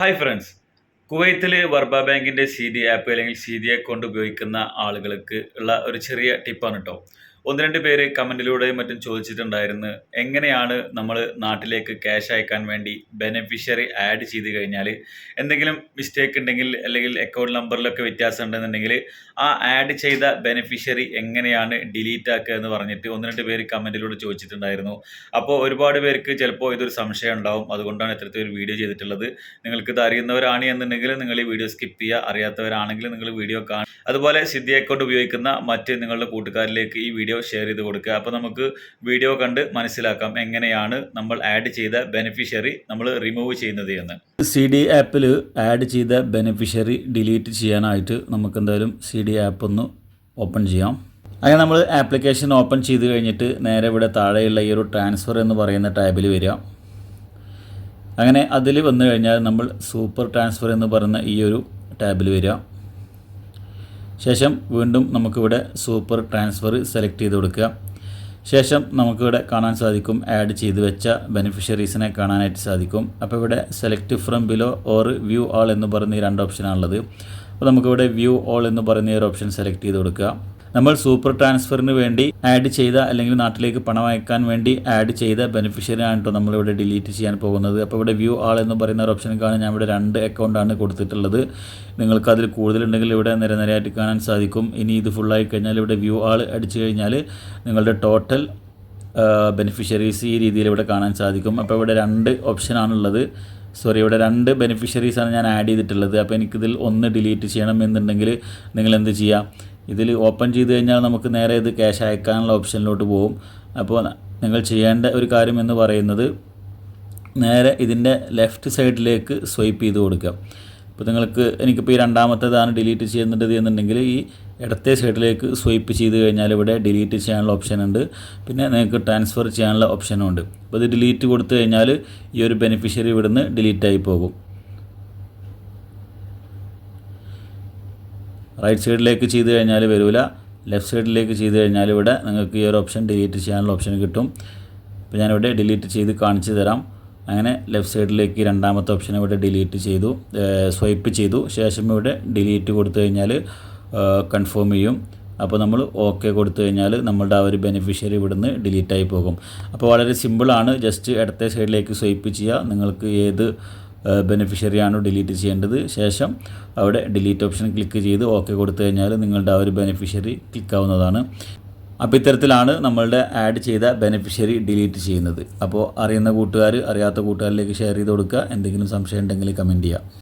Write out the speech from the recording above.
Hi friends കുവൈത്തിൽ Warba ബാങ്കിന്റെ C D app അല്ലെങ്കിൽ സി ഡി കൊണ്ട് ഉപയോഗിക്കുന്ന ആളുകൾക്ക് ഉള്ള ഒരു ചെറിയ ടിപ്പാണ് കേട്ടോ ഒന്ന് രണ്ട് പേര് കമന്റിലൂടെയും മറ്റും ചോദിച്ചിട്ടുണ്ടായിരുന്നു. എങ്ങനെയാണ് നമ്മൾ നാട്ടിലേക്ക് ക്യാഷ് അയക്കാൻ വേണ്ടി ബെനിഫിഷ്യറി ആഡ് ചെയ്ത് കഴിഞ്ഞാൽ എന്തെങ്കിലും മിസ്റ്റേക്ക് ഉണ്ടെങ്കിൽ അല്ലെങ്കിൽ അക്കൗണ്ട് നമ്പറിലൊക്കെ വ്യത്യാസം ഉണ്ടെന്നുണ്ടെങ്കിൽ ആ ആഡ് ചെയ്ത ബെനിഫിഷ്യറി എങ്ങനെയാണ് ഡിലീറ്റ് ആക്കുക എന്ന് പറഞ്ഞിട്ട് ഒന്ന് രണ്ട് പേര് കമന്റിലൂടെ ചോദിച്ചിട്ടുണ്ടായിരുന്നു. അപ്പോൾ ഒരുപാട് പേർക്ക് ചിലപ്പോൾ ഇതൊരു സംശയം ഉണ്ടാവും. അതുകൊണ്ടാണ് ഇത്തരത്തിൽ ഒരു വീഡിയോ ചെയ്തിട്ടുള്ളത്. നിങ്ങൾക്ക് ഇത് അറിയുന്നവരാണ് എന്നുണ്ടെങ്കിൽ നിങ്ങൾ ഈ വീഡിയോ സ്കിപ്പ് ചെയ്യുക. അറിയാത്തവരാണെങ്കിൽ നിങ്ങൾ വീഡിയോ കാണുക. അതുപോലെ സിദ്ധി അക്കൗണ്ട് ഉപയോഗിക്കുന്ന മറ്റ് നിങ്ങളുടെ കൂട്ടുകാരിലേക്ക് ഈ വീഡിയോ ഷെയർ ചെയ്ത് കൊടുക്കുക. അപ്പോൾ നമുക്ക് വീഡിയോ കണ്ട് മനസ്സിലാക്കാം എങ്ങനെയാണ് നമ്മൾ ആഡ് ചെയ്ത ബെനിഫിഷ്യറി നമ്മൾ റിമൂവ് ചെയ്യുന്നത് എന്ന്. സി ഡി ആപ്പിൽ ആഡ് ചെയ്ത ബെനിഫിഷ്യറി ഡിലീറ്റ് ചെയ്യാനായിട്ട് നമുക്ക് എന്തായാലും സി ഡി ആപ്പ് ഒന്ന് ഓപ്പൺ ചെയ്യാം. അങ്ങനെ നമ്മൾ ആപ്ലിക്കേഷൻ ഓപ്പൺ ചെയ്ത് കഴിഞ്ഞിട്ട് നേരെ ഇവിടെ താഴെയുള്ള ഈ ഒരു ട്രാൻസ്ഫർ എന്ന് പറയുന്ന ടാബിൽ വരിക. അങ്ങനെ അതിൽ വന്നു കഴിഞ്ഞാൽ നമ്മൾ സൂപ്പർ ട്രാൻസ്ഫർ എന്ന് പറയുന്ന ഈ ഒരു ടാബിൽ വരിക. ശേഷം വീണ്ടും നമുക്കിവിടെ സൂപ്പർ ട്രാൻസ്ഫർ സെലക്ട് ചെയ്ത് കൊടുക്കുക. ശേഷം നമുക്കിവിടെ കാണാൻ സാധിക്കും ആഡ് ചെയ്ത് വെച്ച ബെനിഫിഷ്യറീസിനെ കാണാനായിട്ട് സാധിക്കും. അപ്പോൾ ഇവിടെ select from below or view all എന്ന് പറയുന്ന ഈ രണ്ട് ഓപ്ഷനാണുള്ളത് അപ്പോൾ നമുക്കിവിടെ വ്യൂ ഓൾ എന്ന് പറയുന്ന ഒരു ഓപ്ഷൻ സെലക്ട് ചെയ്ത് കൊടുക്കുക. നമ്മൾ സൂപ്പർ ട്രാൻസ്ഫറിന് വേണ്ടി ആഡ് ചെയ്ത അല്ലെങ്കിൽ നാട്ടിലേക്ക് പണം അയക്കാൻ വേണ്ടി ആഡ് ചെയ്ത ബെനിഫിഷ്യറി ആണ് കേട്ടോ നമ്മളിവിടെ ഡിലീറ്റ് ചെയ്യാൻ പോകുന്നത്. അപ്പോൾ ഇവിടെ വ്യൂ ആൾ എന്ന് പറയുന്ന ഒരു ഓപ്ഷൻ കാണാൻ ഞാൻ ഇവിടെ രണ്ട് അക്കൗണ്ടാണ് കൊടുത്തിട്ടുള്ളത്. നിങ്ങൾക്ക് അതിൽ കൂടുതലുണ്ടെങ്കിൽ ഇവിടെ നിരനിരയായിട്ട് കാണാൻ സാധിക്കും. ഇനി ഇത് ഫുള്ളായി കഴിഞ്ഞാൽ ഇവിടെ വ്യൂ ആൾ അടിച്ചു കഴിഞ്ഞാൽ നിങ്ങളുടെ ടോട്ടൽ ബെനിഫിഷ്യറീസ് ഈ രീതിയിൽ ഇവിടെ കാണാൻ സാധിക്കും. അപ്പോൾ ഇവിടെ രണ്ട് ഓപ്ഷനാണുള്ളത് സോറി ഇവിടെ രണ്ട് ബെനിഫിഷ്യറീസാണ് ഞാൻ ആഡ് ചെയ്തിട്ടുള്ളത്. അപ്പോൾ എനിക്കിതിൽ ഒന്ന് ഡിലീറ്റ് ചെയ്യണം എന്നുണ്ടെങ്കിൽ നിങ്ങൾ എന്ത് ചെയ്യുക ഇതിൽ ഓപ്പൺ ചെയ്ത് കഴിഞ്ഞാൽ നമുക്ക് നേരെ ഇത് ക്യാഷ് അയക്കാനുള്ള ഓപ്ഷനിലോട്ട് പോകും. അപ്പോൾ നിങ്ങൾ ചെയ്യേണ്ട ഒരു കാര്യം എന്ന് പറയുന്നത് നേരെ ഇതിന്റെ ലെഫ്റ്റ് സൈഡിലേക്ക് സ്വൈപ്പ് ചെയ്ത് കൊടുക്കുക. അപ്പോൾ നിങ്ങൾക്ക് എനിക്കിപ്പോൾ ഈ രണ്ടാമത്തേതാണ് ഡിലീറ്റ് ചെയ്യുന്നുണ്ടത് എന്നുണ്ടെങ്കിൽ ഈ ഇടത്തെ സൈഡിലേക്ക് സ്വൈപ്പ് ചെയ്ത് കഴിഞ്ഞാൽ ഇവിടെ ഡിലീറ്റ് ചെയ്യാനുള്ള ഓപ്ഷൻ ഉണ്ട്. പിന്നെ നിങ്ങൾക്ക് ട്രാൻസ്ഫർ ചെയ്യാനുള്ള ഓപ്ഷനും ഉണ്ട്. അപ്പോൾ ഇത് ഡിലീറ്റ് കൊടുത്തു കഴിഞ്ഞാൽ ഈ ഒരു ബെനിഫിഷ്യറി ഇവിടുന്ന് ഡിലീറ്റ് ആയി പോകും. റൈറ്റ് സൈഡിലേക്ക് ചെയ്ത് കഴിഞ്ഞാൽ വരില്ല ലെഫ്റ്റ് സൈഡിലേക്ക് ചെയ്ത് കഴിഞ്ഞാൽ ഇവിടെ നിങ്ങൾക്ക് ഈ ഒരു ഓപ്ഷൻ ഡിലീറ്റ് ചെയ്യാനുള്ള ഓപ്ഷൻ കിട്ടും. അപ്പോൾ ഞാനിവിടെ ഡിലീറ്റ് ചെയ്ത് കാണിച്ചു തരാം. അങ്ങനെ ലെഫ്റ്റ് സൈഡിലേക്ക് രണ്ടാമത്തെ ഓപ്ഷൻ ഇവിടെ ഡിലീറ്റ് ചെയ്തു സ്വൈപ്പ് ചെയ്തു. ശേഷം ഇവിടെ ഡിലീറ്റ് കൊടുത്തു കഴിഞ്ഞാൽ കൺഫേം ചെയ്യും. അപ്പോൾ നമ്മൾ ഓക്കെ കൊടുത്തു കഴിഞ്ഞാൽ നമ്മളുടെ ആ ഒരു ബെനിഫിഷ്യറി ഇവിടുന്ന് ഡിലീറ്റ് ആയി പോകും. അപ്പോൾ വളരെ സിമ്പിളാണ്. ജസ്റ്റ് ഇടത്തെ സൈഡിലേക്ക് സ്വൈപ്പ് ചെയ്യുക. നിങ്ങൾക്ക് ഏത് ബെനിഫിഷ്യറിയാണോ ഡിലീറ്റ് ചെയ്യേണ്ടത്? ശേഷം അവിടെ ഡിലീറ്റ് ഓപ്ഷൻ ക്ലിക്ക് ചെയ്ത് ഓക്കെ കൊടുത്തു കഴിഞ്ഞാൽ നിങ്ങളുടെ ആ ഒരു ബെനിഫിഷ്യറി ക്ലിക്കാവുന്നതാണ് അപ്പോൾ ഇത്തരത്തിലാണ് നമ്മളുടെ ആഡ് ചെയ്ത ബെനിഫിഷ്യറി ഡിലീറ്റ് ചെയ്യുന്നത്. അപ്പോൾ അറിയുന്ന കൂട്ടുകാർ അറിയാത്ത കൂട്ടുകാരിലേക്ക് ഷെയർ ചെയ്ത് കൊടുക്കുക. എന്തെങ്കിലും സംശയം ഉണ്ടെങ്കിൽ കമന്റ് ചെയ്യുക.